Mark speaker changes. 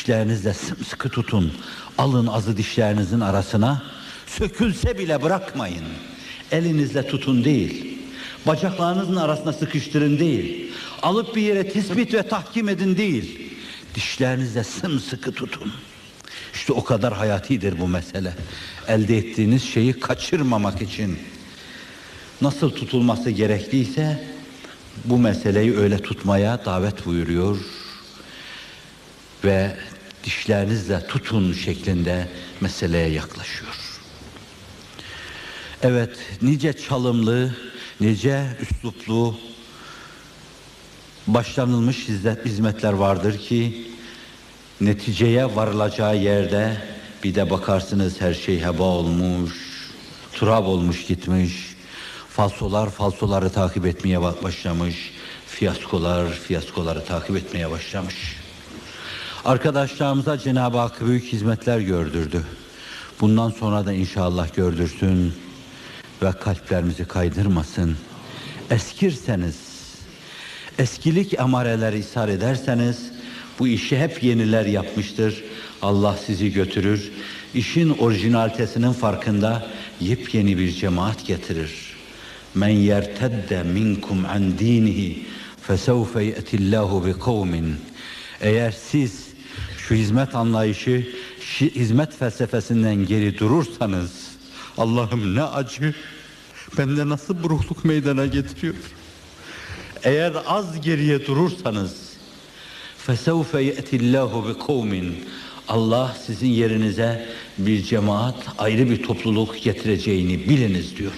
Speaker 1: Dişlerinizle sımsıkı tutun. Alın azı dişlerinizin arasına. Sökülse bile bırakmayın. Elinizle tutun değil. Bacaklarınızın arasına sıkıştırın değil. Alıp bir yere tespit ve tahkim edin değil. Dişlerinizle sımsıkı tutun. İşte o kadar hayatidir bu mesele. Elde ettiğiniz şeyi kaçırmamak için nasıl tutulması gerekliyse bu meseleyi öyle tutmaya davet buyuruyor ve dişlerinizle tutun şeklinde meseleye yaklaşıyor. Evet, nice çalımlı, nice üsluplu, başlanılmış hizmet- hizmetler vardır ki neticeye varılacağı yerde bir de bakarsınız her şey heba olmuş, turab olmuş gitmiş. Falsolar falsoları takip etmeye ba- başlamış. Fiyaskolar fiyaskoları takip etmeye başlamış. Arkadaşlarımıza Cenab-ı Hak büyük hizmetler gördürdü. Bundan sonra da inşallah gördürsün ve kalplerimizi kaydırmasın. Eskirseniz, eskilik emareleri ishar ederseniz bu işi hep yeniler yapmıştır. Allah sizi götürür. İşin orijinalitesinin farkında yepyeni bir cemaat getirir. Men yertedde minkum an dinihi fesevfe ye'tillahu bi kavmin. Eğer siz şu hizmet anlayışı, şi- hizmet felsefesinden geri durursanız Allah'ım ne acı. Bende nasıl burukluk meydana getiriyor. Eğer az geriye durursanız فَسَوْفَ يَأْتِ اللّٰهُ بِقَوْمٍ Allah sizin yerinize bir cemaat, ayrı bir topluluk getireceğini biliniz diyor.